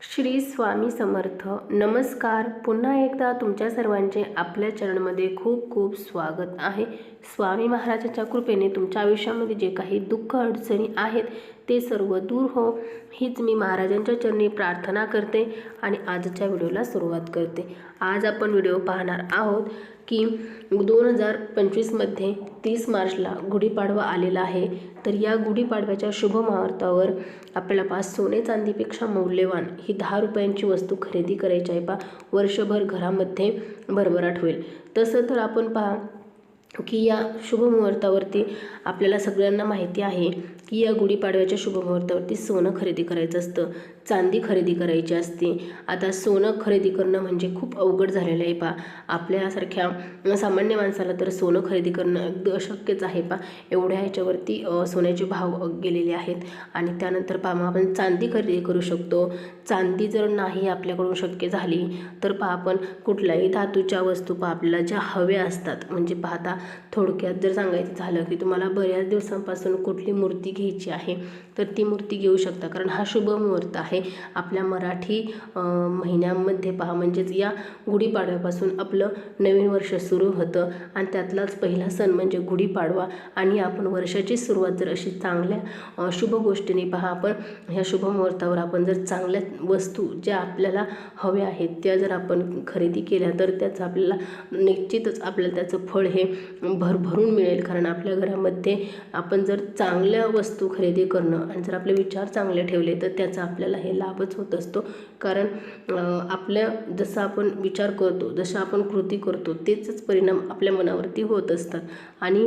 श्री स्वामी समर्थ. नमस्कार. पुन्हा एकदा तुमच्या सर्वांचे आपल्या चरणमध्ये खूप खूप स्वागत आहे. स्वामी महाराजांच्या कृपेने तुमच्या आयुष्यामध्ये जे काही दुःख अडचणी आहेत ते सर्व दूर हो. हीच मी महाराजांच्या चरणी प्रार्थना करते आणि आजच्या व्हिडिओला सुरुवात करते. आज आपण व्हिडिओ पाहणार आहोत की दोन हजार पंचवीसमध्ये तीस मार्चला गुढीपाडवा आलेला आहे. तर या गुढीपाडव्याच्या शुभ मुहूर्तावर आपल्याला पाच सोने चांदीपेक्षा मौल्यवान ही दहा रुपयांची वस्तू खरेदी करायची आहे पा वर्षभर घरामध्ये भरभराट होईल. तसं तर आपण पहा की या शुभमुहूर्तावरती आपल्याला सगळ्यांना माहिती आहे की या गुढीपाडव्याच्या शुभमुहूर्तावरती सोनं खरेदी करायचं असतं चांदी खरेदी करायची असते. आता सोनं खरेदी करणं म्हणजे खूप अवघड झालेलं आहे पा आपल्यासारख्या सामान्य माणसाला तर सोनं खरेदी करणं अगदी अशक्यच आहे पा एवढ्या ह्याच्यावरती सोन्याचे भाव गेलेले आहेत. आणि त्यानंतर पा आपण चांदी खरेदी करू शकतो. चांदी जर नाही आपल्याकडून शक्य झाली तर पहा आपण कुठल्याही धातूच्या वस्तू पहा आपल्याला ज्या हव्या असतात. म्हणजे पाहता थोडक्यात जर सांगायचं झालं की तुम्हाला बऱ्याच दिवसांपासून कुठली मूर्ती घ्यायची आहे तर ती मूर्ती घेऊ शकता. कारण हा शुभ मुहूर्त आहे. आपल्या मराठी महिन्यांमध्ये महिन्यामध्ये पहा. म्हणजेच या गुढीपाडव्यापासून आपलं नवीन वर्ष सुरू होतं. आणि त्यातलाच पहिला सण म्हणजे गुढीपाडवा. आणि आपण वर्षाची सुरुवात जर अशी चांगल्या शुभ गोष्टीने पहा. आपण ह्या शुभ मुहूर्तावर आपण जर चांगल्या वस्तू ज्या आपल्याला हव्या आहेत त्या जर आपण खरेदी केल्या तर त्याचं आपल्याला निश्चितच आपल्याला त्याचं फळ हे भरभरून मिळेल. कारण आपल्या घरामध्ये आपण जर चांगल्या वस्तू खरेदी करणं आणि जर आपले विचार चांगले ठेवले तर त्याचा आपल्याला हे लाभच होत असतो. कारण आपल्या जसं आपण विचार करतो जसं आपण कृती करतो तेच परिणाम आपल्या मनावरती होत असतात. आणि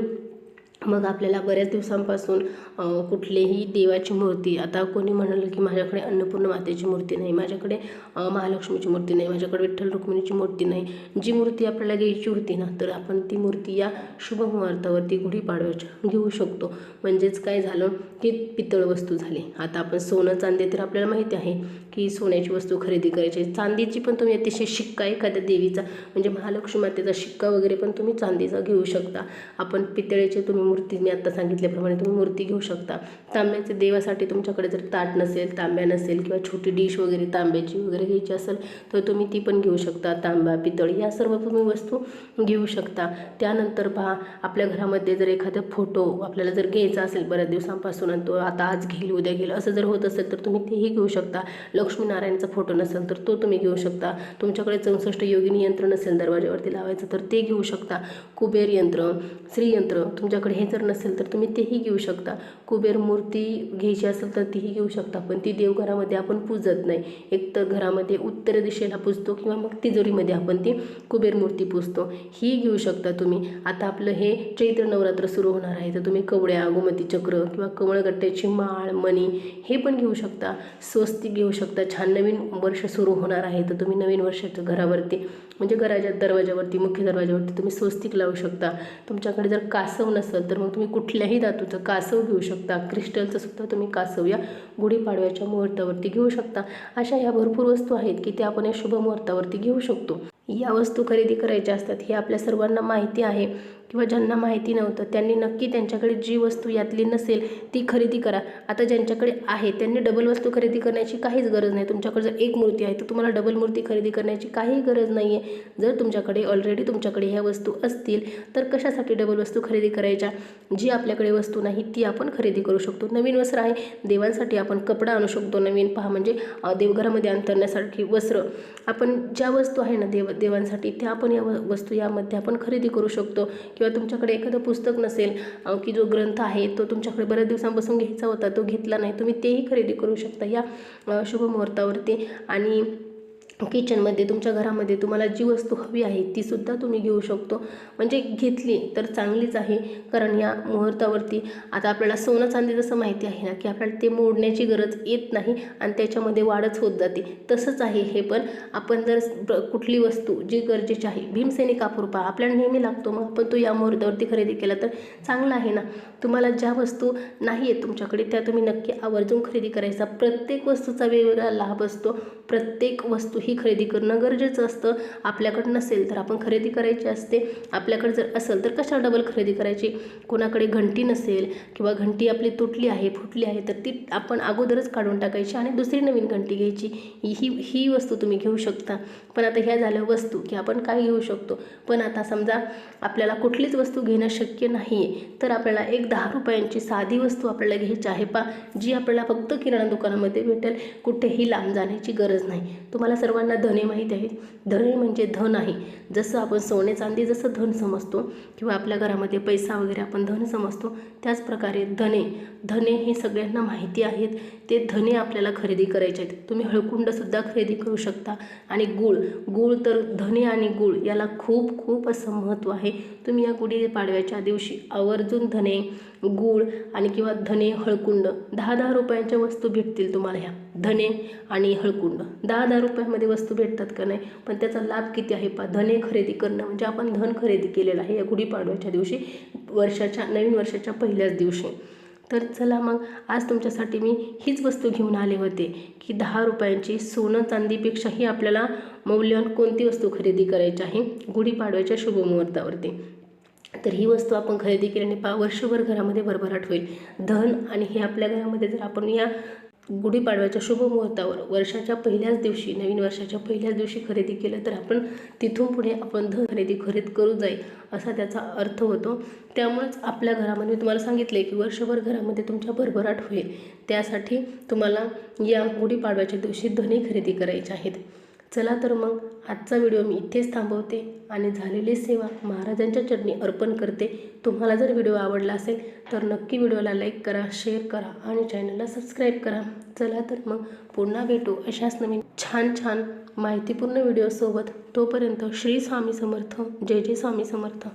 मग आपल्याला बऱ्याच दिवसांपासून कुठलेही कुठलीही देवाची मूर्ती आता कोणी म्हणाल की माझ्याकडे अन्नपूर्ण मातेची मूर्ती नाही माझ्याकडे महालक्ष्मीची मूर्ती नाही माझ्याकडे विठ्ठल रुक्मिणीची मूर्ती नाही जी मूर्ती आपल्याला घ्यायची होती ना तर आपण ती मूर्ती या शुभ मुहूर्तावरती गुढीपाडव्याच्या घेऊ शकतो. म्हणजेच काय झालं की पितळ वस्तू झाली. आता आपण सोनं चांदी तर आपल्याला माहिती आहे की सोन्याची वस्तू खरेदी करायची. आहे. चांदीची पण तुम्ही अतिशय शिक्का एखाद्या देवीचा म्हणजे महालक्ष्मी मातेचा शिक्का वगैरे पण तुम्ही चांदीचा घेऊ शकता. आपण पितळेचे तुम्ही मूर्ती मी आत्ता सांगितल्याप्रमाणे तुम्ही मूर्ती घेऊ शकता. तांब्याचे देवासाठी तुमच्याकडे जर ताट नसेल तांब्या नसेल किंवा छोटी डिश वगैरे तांब्याची वगैरे घ्यायची असेल तर तुम्ही ती पण घेऊ शकता. तांबा पितळ या सर्व तुम्ही वस्तू घेऊ शकता. त्यानंतर पहा आपल्या घरामध्ये जर एखादा फोटो आपल्याला जर घ्यायचा असेल बऱ्याच दिवसांपासून आणि तो आता आज घेईल उद्या घेईल असं जर होत असेल तर तुम्ही तेही घेऊ शकता. लक्ष्मीनारायणचा फोटो नसेल तर तो तुम्ही घेऊ शकता. तुमच्याकडे चौसष्ट योगिनी यंत्र नसेल दरवाज्यावरती लावायचं तर ते घेऊ शकता. कुबेर यंत्र श्रीयंत्र तुमच्याकडे हे जर नसेल तर तुम्ही तेही घेऊ शकता. कुबेर मूर्ती घ्यायची असेल तर तीही घेऊ शकता. पण ती देवघरामध्ये आपण पूजत नाही. एकतर घरामध्ये उत्तर दिशेला पूजतो किंवा मग तिजोरीमध्ये आपण ती कुबेर मूर्ती पूजतो. ही घेऊ शकता तुम्ही. आता आपलं हे चैत्र नवरात्र सुरू होणार आहे. तर तुम्ही कवड्या गोमती चक्र किंवा कमळगट्ट्याची माळ मणी हे पण घेऊ शकता. स्वस्तिक घेऊ शकता. छान नवीन वर्ष सुरू होणार आहे. तर तुम्ही नवीन वर्षाच्या घरावरती म्हणजे घराच्या दरवाजावरती मुख्य दरवाजावरती तुम्ही स्वस्तिक लावू शकता. तुमच्याकडे जर कासव नसेल तर मग तुम्ही कुठल्याही धातूचं कासव घेऊ शकता. क्रिस्टलचं सुद्धा तुम्ही कासव या गुढीपाडव्याच्या मुहूर्तावरती घेऊ शकता. अशा ह्या भरपूर वस्तू आहेत की त्या आपण या शुभ मुहूर्तावरती घेऊ शकतो. या वस्तू खरेदी करायच्या असतात हे आपल्या सर्वांना माहिती आहे. किंवा ज्यांना माहिती नव्हतं त्यांनी नक्की त्यांच्याकडे जी वस्तू यातली नसेल ती खरेदी करा. आता ज्यांच्याकडे आहे त्यांनी डबल वस्तू खरेदी करण्याची काहीच गरज नाही. तुमच्याकडे जर एक मूर्ती आहे तर तुम्हाला डबल मूर्ती खरेदी करण्याची काही गरज नाही आहे जर तुमच्याकडे ऑलरेडी तुमच्याकडे ह्या वस्तू असतील तर कशासाठी डबल वस्तू खरेदी करायच्या? जी आपल्याकडे वस्तू नाही ती आपण खरेदी करू शकतो. नवीन वस्त्र आहे देवांसाठी आपण कपडा आणू शकतो. नवीन पहा म्हणजे देवघरामध्ये अंतरण्यासाठी वस्त्र. आपण ज्या वस्तू आहे ना देव देवांसाठी त्या आपण या व- वस्तू यामध्ये आपण खरेदी करू शकतो. किंवा तुमच्याकडे एखादं पुस्तक नसेल की जो ग्रंथ आहे तो तुमच्याकडे बऱ्याच दिवसांपासून घ्यायचा होता तो घेतला नाही तुम्ही तेही खरेदी करू शकता या शुभ मुहूर्तावरती. आणि किचनमध्ये तुमच्या घरामध्ये तुम्हाला जी वस्तू हवी आहे तीसुद्धा तुम्ही घेऊ शकतो. म्हणजे घेतली तर चांगलीच आहे कारण या मुहूर्तावरती आता आपल्याला सोनं चांदी जसं माहिती आहे ना की आपल्याला ते मोडण्याची गरज येत नाही आणि त्याच्यामध्ये वाढच होत जाते. तसंच आहे हे पण. आपण जर कुठली वस्तू जी गरजेची आहे भीमसेनी कापूर पहा आपल्याला नेहमी लागतो मग आपण तो या मुहूर्तावरती खरेदी केला तर चांगला आहे ना. तुम्हाला ज्या वस्तू नाही आहेत तुमच्याकडे त्या तुम्ही नक्की आवर्जून खरेदी करायचा. प्रत्येक वस्तूचा वेगवेगळा लाभ असतो. प्रत्येक वस्तू ही खरेदी करणं गरजेचं असतं. आपल्याकडं नसेल तर आपण खरेदी करायची असते. आपल्याकडे जर असेल तर कशा डबल खरेदी करायची? कोणाकडे घंटी नसेल किंवा घंटी आपली तुटली आहे फुटली आहे तर ती आपण अगोदरच काढून टाकायची आणि दुसरी नवीन घंटी घ्यायची. ही ही वस्तू तुम्ही घेऊ शकता. पण आता ह्या झाल्या वस्तू की आपण काय घेऊ शकतो. पण आता समजा आपल्याला कुठलीच वस्तू घेणं शक्य नाही आहे तर आपल्याला एक दहा रुपयांची साधी वस्तू आपल्याला घ्यायची आहे पा जी आपल्याला फक्त किराणा दुकानामध्ये भेटेल. कुठेही लांब जाण्याची गरज नाही. तुम्हाला सर्व सर्वांना धने माहीत आहे धने म्हणजे धन आहे. जसं आपण सोने चांदी जसं धन समजतो किंवा आपल्या घरामध्ये पैसा वगैरे आपण धन समजतो त्याचप्रकारे धने धने हे सगळ्यांना माहिती आहेत. ते धने आपल्याला खरेदी करायचे आहेत. तुम्ही हळकुंडसुद्धा खरेदी करू शकता. आणि गूळ गूळ तर धने आणि गूळ याला खूप खूप असं महत्त्व आहे. तुम्ही या गुढी पाडव्याच्या दिवशी आवर्जून धने गूळ आणि किंवा धने हळकुंड दहा दहा रुपयांच्या वस्तू भेटतील तुम्हाला ह्या. धने आणि हळकुंड. दहा दहा रुपयामध्ये वस्तू भेटतात का नाही? पण त्याचा लाभ किती आहे पा धने खरेदी करणं म्हणजे आपण धन खरेदी केलेलं आहे या गुढीपाडव्याच्या दिवशी वर्षाच्या नवीन वर्षाच्या पहिल्याच दिवशी. तर चला मग आज तुमच्यासाठी मी हीच वस्तू घेऊन आले होते की दहा रुपयांची सोनं चांदीपेक्षाही आपल्याला मौल्यवान कोणती वस्तू खरेदी करायची आहे? गुढीपाडव्याच्या शुभमुहूर्तावरती तर ही वस्तू आपण खरेदी केल्याने पा वर्षभर घरामध्ये भरभराट होईल. धन आणि हे आपल्या घरामध्ये जर आपण या गुढीपाडव्याच्या शुभ मुहूर्तावर वर्षाच्या पहिल्याच दिवशी नवीन वर्षाच्या पहिल्याच दिवशी खरेदी केलं तर आपण तिथून पुढे आपण धन खरेदी खरेदी करू जाईल असा त्याचा अर्थ होतो. त्यामुळेच आपल्या घरामध्ये मी तुम्हाला सांगितले की वर्षभर घरामध्ये तुमच्या भरभराट होईल. त्यासाठी तुम्हाला या गुढीपाडव्याच्या दिवशी धने खरेदी करायचे आहेत. चला तर मग आजचा व्हिडिओ मी इथेच थांबवते आणि झालेली सेवा महाराजांच्या चरणी अर्पण करते. तुम्हाला जर व्हिडिओ आवडला असेल तर नक्की व्हिडिओला लाईक करा शेअर करा आणि चॅनलला सबस्क्राईब करा. चला तर मग पुन्हा भेटू अशाच नवीन छान छान माहितीपूर्ण व्हिडिओसोबत. तोपर्यंत श्री स्वामी समर्थ जय जय स्वामी समर्थ.